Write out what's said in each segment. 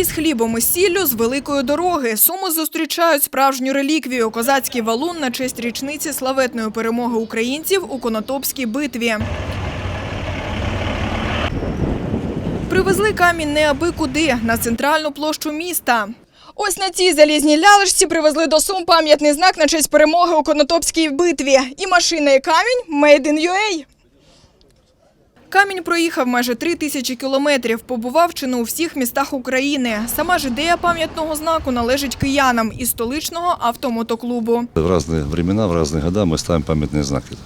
Із хлібом і сіллю з великої дороги суми зустрічають справжню реліквію – козацький валун на честь річниці славетної перемоги українців у Конотопській битві. Привезли камінь не аби куди – на центральну площу міста. Ось на цій залізній лялишці привезли до Сум пам'ятний знак на честь перемоги у Конотопській битві. І машина, і камінь – Made in UA. Камінь проїхав майже три тисячі кілометрів, побував чи не у всіх містах України. Сама ж ідея пам'ятного знаку належить киянам із столичного автомотоклубу. В разные времена, в разные года мы ставим памятные знаки.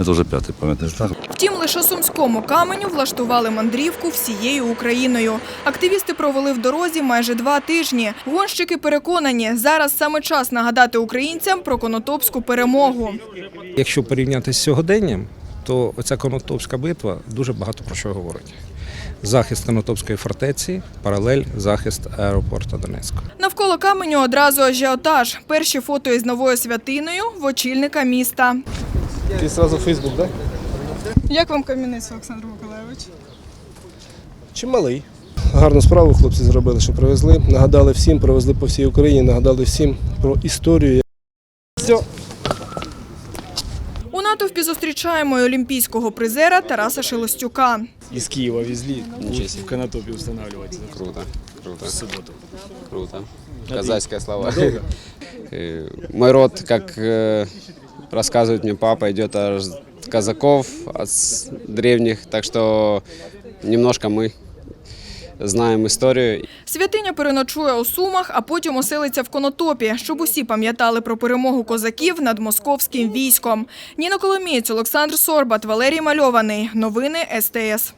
Это уже пятый памятный знак. Втім, лише сумському каменю влаштували мандрівку всією Україною. Активісти провели в дорозі майже два тижні. Гонщики переконані, зараз саме час нагадати українцям про конотопську перемогу. Якщо порівняти з сьогоденням, то оця Конотопська битва дуже багато про що говорить. Захист Конотопської фортеці, паралель захист аеропорту Донецького. Навколо каменю одразу ажіотаж. Перші фото із новою святиною в очільника міста. Ти сразу в Фейсбук, так? Як вам камінець, Олександр Миколаївич? Чималий. Гарну справу хлопці зробили, що привезли. Нагадали всім, привезли по всій Україні, нагадали всім про історію. Все У натовпі зустрічаємо і олімпійського призера Тараса Шелестюка. Из Киева везли, в Конотопе устанавливать Круто, круто, в субботу. круто. Казахское слово. Э, Мой род, как э, рассказывает мне папа, идет от казаков, от с- древних, так что немножко мы знаем історію. Святиня переночує у Сумах, а потім оселиться в Конотопі, щоб усі пам'ятали про перемогу козаків над московським військом. Ніна Коломієць, Олександр Сорбат, Валерій Мальований. Новини СТС.